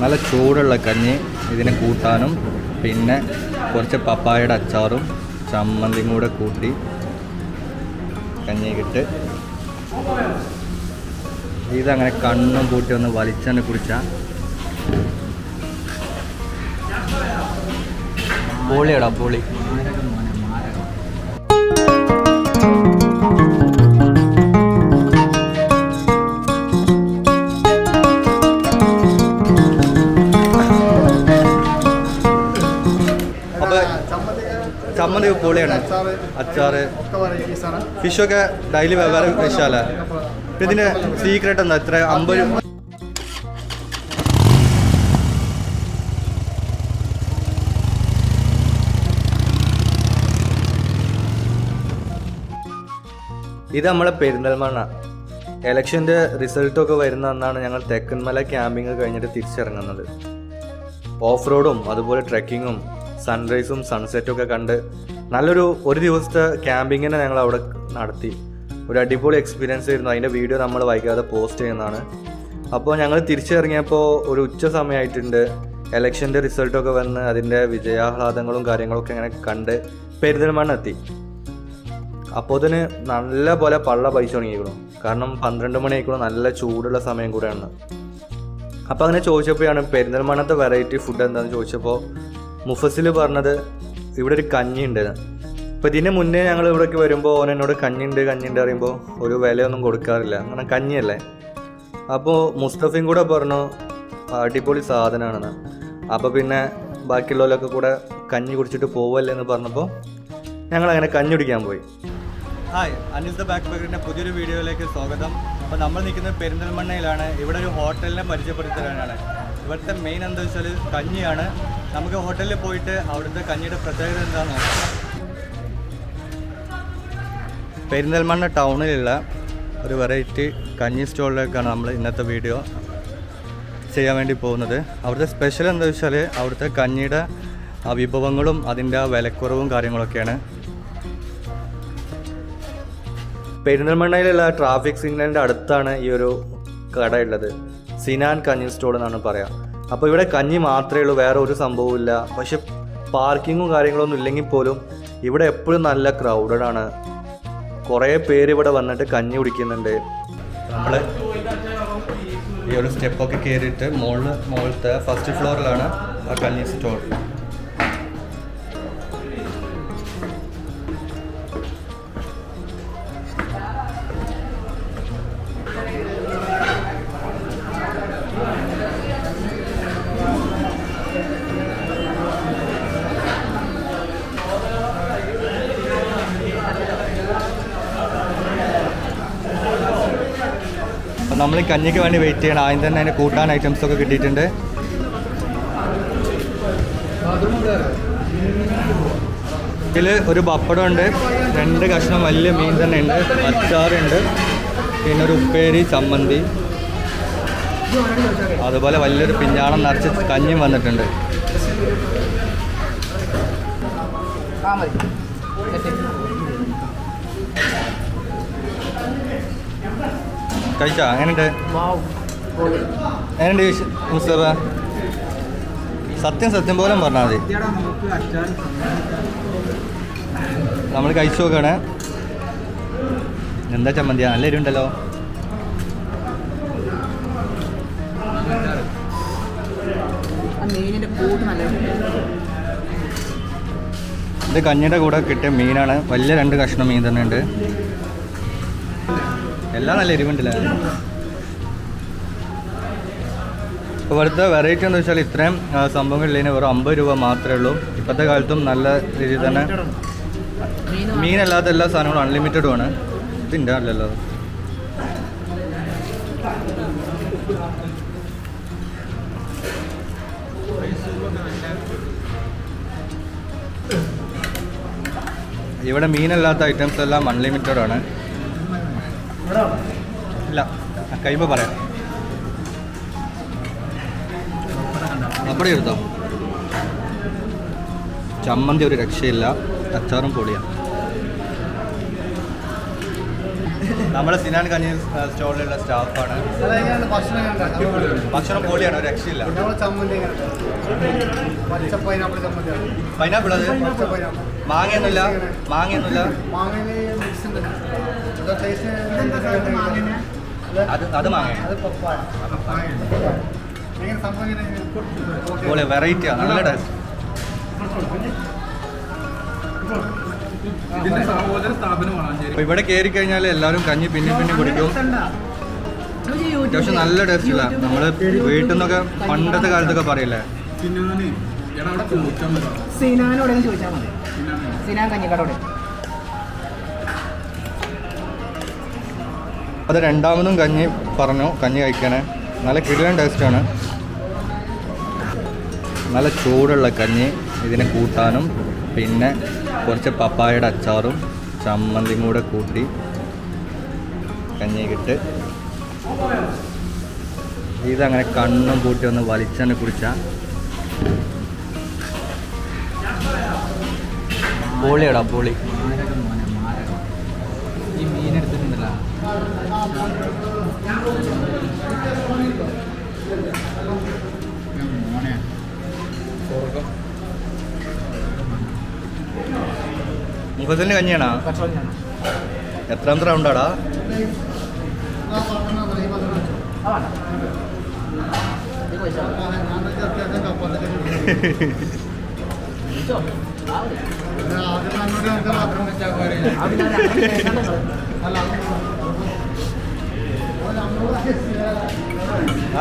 നല്ല ചൂടുള്ള കഞ്ഞി ഇതിനെ കൂട്ടാനും പിന്നെ കുറച്ച് പപ്പായയുടെ അച്ചാറും ചമ്മന്തിയും കൂടെ കൂട്ടി കഞ്ഞി കിട്ട് ഇതങ്ങനെ കണ്ണും കൂട്ടി ഒന്ന് വലിച്ചെന്നെ കുടിച്ചാൽ പൊളിയടാ പൊളി ചമ്മന്തി പൊളിയാണ്. അച്ചാറ്. ഫിഷൊക്കെ ഡെയിലി വെവ്വേറെ ഫിഷാല ഇതിന്റെ സീക്രട്ട് എന്താ? ഇത്ര അമ്പത് ഇത് നമ്മളെ പെരിന്തൽമണ്ണ. എലക്ഷന്റെ റിസൾട്ടൊക്കെ വരുന്ന അന്നാണ് ഞങ്ങൾ തെക്കൻമല ക്യാമ്പിങ് കഴിഞ്ഞിട്ട് തിരിച്ചിറങ്ങുന്നത്. ഓഫ് റോഡും അതുപോലെ ട്രെക്കിങ്ങും സൺറൈസും സൺസെറ്റും ഒക്കെ കണ്ട് നല്ലൊരു ഒരു ദിവസത്തെ ക്യാമ്പിങ്ങിനെ ഞങ്ങൾ അവിടെ നടത്തി. ഒരു അടിപൊളി എക്സ്പീരിയൻസ് ആയിരുന്നു. അതിന്റെ വീഡിയോ നമ്മൾ വൈകാതെ പോസ്റ്റ് ചെയ്യുന്നതാണ്. അപ്പോൾ ഞങ്ങൾ തിരിച്ചിറങ്ങിയപ്പോൾ ഒരു ഉച്ച സമയമായിട്ടുണ്ട്. എലക്ഷന്റെ റിസൾട്ടൊക്കെ വന്ന് അതിന്റെ വിജയാഹ്ലാദങ്ങളും കാര്യങ്ങളൊക്കെ ഇങ്ങനെ കണ്ട് പെരിന്തൽമണ്ണ എത്തി. അപ്പോൾ അതിന് നല്ല പോലെ പള്ള പൈസ തുടങ്ങിയിരിക്കണം കാരണം പന്ത്രണ്ട് മണി ആയിക്കണം നല്ല ചൂടുള്ള സമയം കൂടെയാണ്. അപ്പോൾ അങ്ങനെ ചോദിച്ചപ്പോഴാണ് പെരിന്തൽമണ്ണത്തെ വെറൈറ്റി ഫുഡ് എന്താണെന്ന് ചോദിച്ചപ്പോൾ മുഫസിൽ പറഞ്ഞത് ഇവിടെ ഒരു കഞ്ഞി ഉണ്ട് അപ്പോൾ ഇതിന് മുന്നേ ഞങ്ങൾ ഇവിടേക്ക് വരുമ്പോൾ ഓൻ എന്നോട് കഞ്ഞിണ്ട് കഞ്ഞിണ്ട് പറയുമ്പോൾ ഒരു വിലയൊന്നും കൊടുക്കാറില്ല. അങ്ങനെ കഞ്ഞിയല്ലേ? അപ്പോൾ മുസ്തഫയും കൂടെ പറഞ്ഞു അടിപൊളി സാധനമാണെന്ന് അപ്പോൾ പിന്നെ ബാക്കിയുള്ളവരൊക്കെ കൂടെ കഞ്ഞി കുടിച്ചിട്ട് പോവല്ലേ എന്ന് പറഞ്ഞപ്പോൾ ഞങ്ങൾ അങ്ങനെ കഞ്ഞി കുടിക്കാൻ പോയി. ഹായ് അനിൽ ദ ബാക്ക് പാക്കറിന്റെ പുതിയൊരു വീഡിയോയിലേക്ക് സ്വാഗതം. അപ്പോൾ നമ്മൾ നിൽക്കുന്നത് പെരിന്തൽമണ്ണയിലാണ്. ഇവിടെ ഒരു ഹോട്ടലിനെ പരിചയപ്പെടുത്തലാണ് ഇവിടുത്തെ മെയിൻ എന്താ വെച്ചാൽ കഞ്ഞിയാണ്. നമുക്ക് ഹോട്ടലിൽ പോയിട്ട് അവിടുത്തെ കഞ്ഞിയുടെ പ്രത്യേകത എന്താണെന്ന് പെരിന്തൽമണ്ണ ടൗണിലുള്ള ഒരു വെറൈറ്റി കഞ്ഞി സ്റ്റോളിലേക്കാണ് നമ്മൾ ഇന്നത്തെ വീഡിയോ ചെയ്യാൻ വേണ്ടി പോകുന്നത്. അവിടുത്തെ സ്പെഷ്യൽ എന്താ വെച്ചാൽ അവിടുത്തെ കഞ്ഞിയുടെ വിഭവങ്ങളും അതിന്റെ വിലക്കുറവും കാര്യങ്ങളൊക്കെയാണ്. പെരിന്തൽമണ്ണയിലുള്ള ട്രാഫിക് സിഗ്നലിന്റെ അടുത്താണ് ഈ ഒരു കട ഉള്ളത്. സിനാൻ കഞ്ഞി സ്റ്റോൾ എന്നാണ് പറയാം. അപ്പോൾ ഇവിടെ കഞ്ഞി മാത്രമേ ഉള്ളൂ വേറെ ഒരു സംഭവവും ഇല്ല പക്ഷെ പാർക്കിങ്ങും കാര്യങ്ങളൊന്നും ഇല്ലെങ്കിൽ പോലും ഇവിടെ എപ്പോഴും നല്ല ക്രൗഡഡ് ആണ്. കുറേ പേര് ഇവിടെ വന്നിട്ട് കഞ്ഞി കുടിക്കുന്നുണ്ട്. നമ്മൾ ഈ ഒരു സ്റ്റെപ്പൊക്കെ കയറിയിട്ട് മുകളിൽ മുകളിലത്തെ ഫസ്റ്റ് ഫ്ലോറിലാണ് ആ കഞ്ഞി സ്റ്റോൾ. നമ്മൾ കഞ്ഞിക്ക് വേണ്ടി വെയിറ്റ് ചെയ്യണം. ആദ്യം തന്നെ അതിന് കൂട്ടാൻ ഐറ്റംസ് ഒക്കെ കിട്ടിയിട്ടുണ്ട്. ഇതിൽ ഒരു പപ്പടം ഉണ്ട് രണ്ട് കഷ്ണം വലിയ മീൻ തന്നെ ഉണ്ട് അച്ചാറുണ്ട് പിന്നെ ഒരു ഉപ്പേരി ചമ്മന്തി അതുപോലെ വലിയൊരു പിഞ്ഞാണം നിറച്ച് കഞ്ഞിയും വന്നിട്ടുണ്ട്. കഴിച്ചാ? എങ്ങനെയുണ്ട്? എങ്ങനെയുണ്ട് മുസ്തഫ സത്യം സത്യം പോലെ പറഞ്ഞാൽ മതി. നമ്മൾ കഴിച്ചു നോക്കുകയാണ് എന്താ ചമ്മന്തി? നല്ല എരിവുണ്ടല്ലോ. ഇത് കഞ്ഞിയുടെ കൂടെ കിട്ടിയ മീനാണ്. വലിയ രണ്ട് കഷ്ണം മീൻ തന്നെ ഉണ്ട് എല്ലാം നല്ല എരിവുണ്ടല്ലേ? ഇപ്പോൾ ഇവിടുത്തെ വെറൈറ്റി എന്ന് വെച്ചാൽ ഇത്രയും ആ, സംഭവങ്ങളിലേന് വെറും അമ്പത് രൂപ മാത്രമേ ഉള്ളൂ. ഇപ്പോഴത്തെ കാലത്തും നല്ല രീതിയിൽ തന്നെ മീനല്ലാത്ത എല്ലാ സാധനങ്ങളും അൺലിമിറ്റഡും ആണ്. ഇതിന്റെ അല്ലല്ലോ. ഇവിടെ മീനല്ലാത്ത ഐറ്റംസ് എല്ലാം അൺലിമിറ്റഡ് ആണ്. ഇല്ല. കഴിയുമ്പോൾ പറയാം. അപ്പടി എടുത്തോ ചമ്മന്തി ഒരു രക്ഷയില്ല. അച്ചാറും പൊളിയാ നമ്മുടെ സിനാൻ കഞ്ഞി സ്റ്റോറിലുള്ള സ്റ്റാഫാണ്. ഭക്ഷണം? പൊളിയാണ് ഒരു രക്ഷയില്ല. പൈനാപ്പിൾ അത്? മാങ്ങയൊന്നുമില്ല. മാങ്ങയൊന്നുമില്ല. ടേസ്റ്റ് അത് എങ്ങനെ നല്ല ടേസ്റ്റ്. ഇവിടെ കയറി കഴിഞ്ഞാൽ എല്ലാവരും കഞ്ഞി പിന്നെ പിന്നെ കുടിക്കും. അത്യാവശ്യം നല്ല ടേസ്റ്റില്ല നമ്മൾ വീട്ടിൽ നിന്നൊക്കെ പണ്ടത്തെ കാലത്തൊക്കെ പറയില്ലേ? സിനാനോടെ ചോദിച്ചാൽ മതി. സിനാൻ കഞ്ഞിക്കടോട്. അത് രണ്ടാമതും കഞ്ഞി പറഞ്ഞു കഞ്ഞി കഴിക്കണേ. നല്ല കിടിലൻ ടേസ്റ്റാണ് നല്ല ചൂടുള്ള കഞ്ഞി ഇതിനെ കൂട്ടാനും. പിന്നെ കുറച്ച് പപ്പായയുടെ അച്ചാറും ചമ്മന്തിയും കൂടെ കൂട്ടി കഞ്ഞി കിട്ട് ഇതങ്ങനെ കണ്ണും കൂട്ടി ഒന്ന് വലിച്ചെന്നെ കുടിച്ചാൽ പൊളിയടാ പൊളി ഈ മീൻ മുഖത്തിന്റെ കഞ്ഞിയാണോ? എത്രാമത്തെ റൗണ്ടാടാ?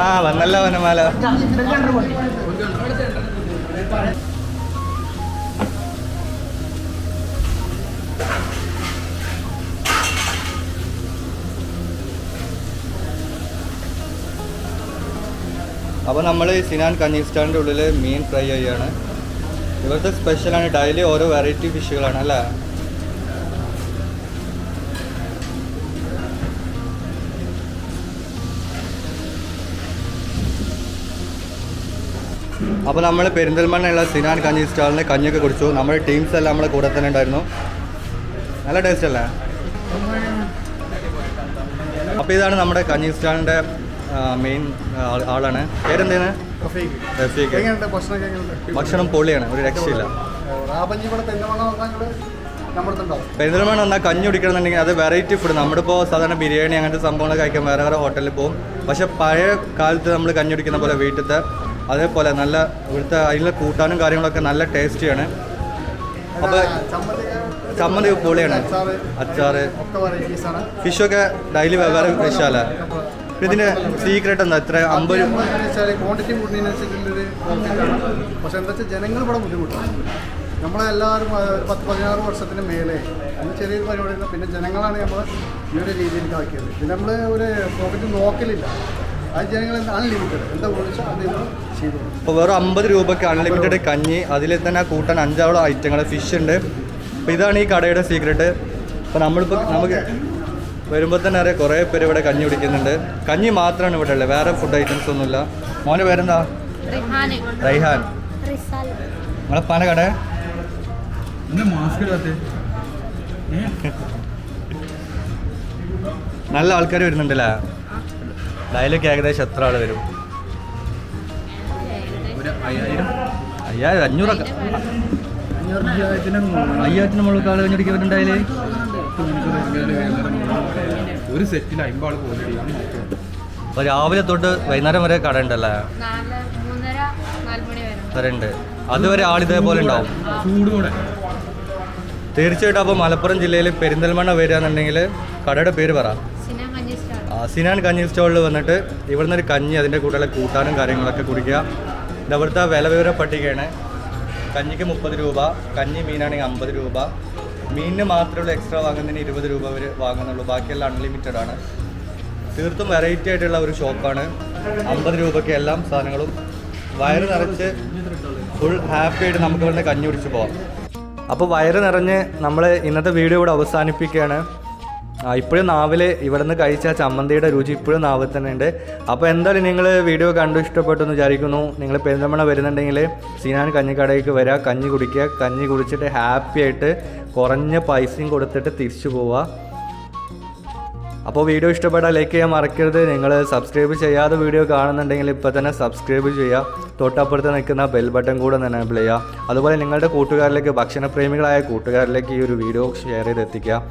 ആ വന്നല്ല വനമാല. അപ്പോൾ നമ്മൾ സിനാൻ കഞ്ഞി സ്റ്റാളിന്റെ ഉള്ളിൽ മീൻ ഫ്രൈ ചെയ്യാണ്. ഇവിടുത്തെ സ്പെഷ്യലാണ് ഡെയിലി ഓരോ വെറൈറ്റി ഫിഷുകളാണ് അല്ലേ? അപ്പോൾ നമ്മൾ പെരിന്തൽമണ്ണയുള്ള സിനാൻ കഞ്ഞി സ്റ്റാളിന് കഞ്ഞിയൊക്കെ കുടിച്ചു. നമ്മുടെ ടീംസ് എല്ലാം നമ്മുടെ കൂടെ തന്നെ ഉണ്ടായിരുന്നു. നല്ല ടേസ്റ്റ് അല്ലേ? അപ്പോൾ ഇതാണ് നമ്മുടെ കഞ്ഞി സ്റ്റാളിന്റെ മെയിൻ ആളാണ്. എങ്ങനെയുണ്ട്? ഭക്ഷണം പൊളിയാണ് ഒരു രക്ഷയില്ല. നമ്മുടെ പെരിന്തൽമണ്ണ വന്നാൽ കഞ്ഞി കുടിക്കണമെന്നുണ്ടെങ്കിൽ അത് വെറൈറ്റി ഫുഡ് നമ്മളിപ്പോൾ സാധാരണ ബിരിയാണി അങ്ങനത്തെ സംഭവങ്ങളൊക്കെ കഴിക്കാൻ വേറെ വേറെ ഹോട്ടലിൽ പോകും. പക്ഷെ പഴയ കാലത്ത് നമ്മൾ കഞ്ഞി കുടിക്കുന്ന പോലെ വീട്ടിലത്തെ അതേപോലെ നല്ല ഇവിടുത്തെ അതിലെ കൂട്ടാനും കാര്യങ്ങളൊക്കെ നല്ല ടേസ്റ്റിയാണ്. അപ്പോൾ ചമ്മന്തി പൊളിയാണ്. അച്ചാറ് ഫിഷൊക്കെ ഡെയിലി വെവ്വേറെ ഫിഷാല ഇതിന്റെ സീക്രട്ട് എന്താ? ഇത്ര അമ്പത് ക്വാണ്ടിറ്റി കൂട്ടുന്നതിനനുസരിച്ചുള്ളൊരു പ്രോഫിറ്റാണ് പക്ഷെ എന്താ വെച്ചാൽ ജനങ്ങൾ ഇവിടെ ബുദ്ധിമുട്ടാണ്. നമ്മളെല്ലാവരും പത്ത് പതിനാറ് വർഷത്തിന് മേലെ അന്ന് ചെറിയൊരു പരിപാടി പിന്നെ ജനങ്ങളാണ് നമ്മൾ ഈ ഒരു രീതിയിലേക്ക് ആക്കിയത്. ഇത് നമ്മൾ ഒരു പ്രോഫിറ്റ് നോക്കലില്ല. ജനങ്ങൾ അൺലിമിറ്റഡ് എന്താ വിളിച്ചാൽ അത് നമ്മൾ ചെയ്തു? ഇപ്പോൾ വെറും അമ്പത് രൂപയ്ക്ക് അൺലിമിറ്റഡ് കഞ്ഞി അതിൽ തന്നെ കൂട്ടാൻ അഞ്ചാവളം ഐറ്റങ്ങൾ ഫിഷ് ഉണ്ട്. അപ്പോൾ ഇതാണ് ഈ കടയുടെ സീക്രട്ട് അപ്പോൾ നമ്മളിപ്പോൾ നമുക്ക് വരുമ്പോൾ തന്നെ അറിയാം കുറേ പേര് ഇവിടെ കഞ്ഞി കുടിക്കുന്നുണ്ട്. കഞ്ഞി മാത്രമാണ് ഇവിടെ ഉള്ളത്. വേറെ ഫുഡ് ഐറ്റംസ് ഒന്നുമില്ല. മോനെ പേരെന്താ? റൈഹാൻ. നിങ്ങളെ പല കട? നല്ല ആൾക്കാർ വരുന്നുണ്ടല്ലേ? ഡയലൊക്കെ ഏകദേശം എത്ര ആൾ വരും? ഒരു അയ്യായിരം. അയ്യായിരം അഞ്ഞൂറൊക്കെ. അയ്യായിരത്തിന് മുകളിൽ ആൾ കഴിഞ്ഞിടയ്ക്ക് കുടിക്കാൻ വരുന്നുണ്ടായാലേ ഒരു സെറ്റിൽ അമ്പത് ആൾ നോക്കാം രാവിലെ തൊട്ട് വൈകുന്നേരം വരെ കട ഉണ്ടല്ലേ? വരണ്ട് മൂന്നര മണി വരെ. വരെ ഉണ്ട്. അതുവരെ ആൾ ഇതേപോലെ ഉണ്ടാവും. ചൂടോടെ തീർച്ചയായിട്ടും അപ്പോൾ മലപ്പുറം ജില്ലയിൽ പെരിന്തൽമണ്ണ വരികയാണെന്നുണ്ടെങ്കിൽ കടയുടെ പേര് പറ. സിനാൻ കഞ്ഞി സ്റ്റോളിൽ വന്നിട്ട് ഇവിടുന്ന് ഒരു കഞ്ഞി അതിന്റെ കൂട്ടുള്ള കൂട്ടാനും കാര്യങ്ങളൊക്കെ കുടിക്കുക. ഇത് അവിടുത്തെ വില വിവര പട്ടികയാണ്. കഞ്ഞിക്ക് മുപ്പത് രൂപ കഞ്ഞി മീനാണെങ്കിൽ അമ്പത് രൂപ. മീനിന് മാത്രമുള്ള എക്സ്ട്രാ വാങ്ങുന്നതിന് ഇരുപത് രൂപ വരെ വാങ്ങുന്നുള്ളൂ. ബാക്കിയെല്ലാം അൺലിമിറ്റഡ് ആണ്. തീർത്തും വെറൈറ്റി ആയിട്ടുള്ള ഒരു ഷോപ്പാണ് അമ്പത് രൂപയ്ക്ക് എല്ലാ സാധനങ്ങളും. വയറ് നിറച്ച് ഫുൾ ഹാപ്പി ആയിട്ട് നമുക്ക് ഇവിടുന്ന് കഞ്ഞി കുടിച്ച് പോവാം. അപ്പോൾ വയറ് നിറഞ്ഞ് നമ്മൾ ഇന്നത്തെ വീഡിയോ ഇവിടെ അവസാനിപ്പിക്കുകയാണ്. ഇപ്പോഴും നാവിൽ ഇവിടുന്ന് കഴിച്ച ചമ്മന്തിയുടെ രുചി ഇപ്പോഴും നാവിൽ തന്നെ ഉണ്ട് അപ്പോൾ എന്തായാലും നിങ്ങൾ വീഡിയോ കണ്ടു ഇഷ്ടപ്പെട്ടു എന്ന് വിചാരിക്കുന്നു. നിങ്ങൾ പെരുന്തമണ വരുന്നുണ്ടെങ്കിൽ സീനാൻ കഞ്ഞിക്കടയിലേക്ക് വരിക കഞ്ഞി കുടിക്കുക. കഞ്ഞി കുടിച്ചിട്ട് ഹാപ്പി ആയിട്ട് കുറഞ്ഞ പൈസയും കൊടുത്തിട്ട് തിരിച്ചു പോവുക അപ്പോൾ വീഡിയോ ഇഷ്ടപ്പെട്ടാൽ ലൈക്ക് ചെയ്യാൻ മറക്കരുത്. നിങ്ങൾ സബ്സ്ക്രൈബ് ചെയ്യാതെ വീഡിയോ കാണുന്നുണ്ടെങ്കിൽ ഇപ്പോൾ തന്നെ സബ്സ്ക്രൈബ് ചെയ്യുക. തൊട്ടപ്പുറത്ത് നിൽക്കുന്ന ബെൽ ബട്ടൺ കൂടെ തന്നെ എനേബിൾ ചെയ്യുക. അതുപോലെ നിങ്ങളുടെ കൂട്ടുകാരിലേക്ക് ഭക്ഷണപ്രേമികളായ കൂട്ടുകാരിലേക്ക് ഈ ഒരു വീഡിയോ ഷെയർ ചെയ്ത് എത്തിക്കുക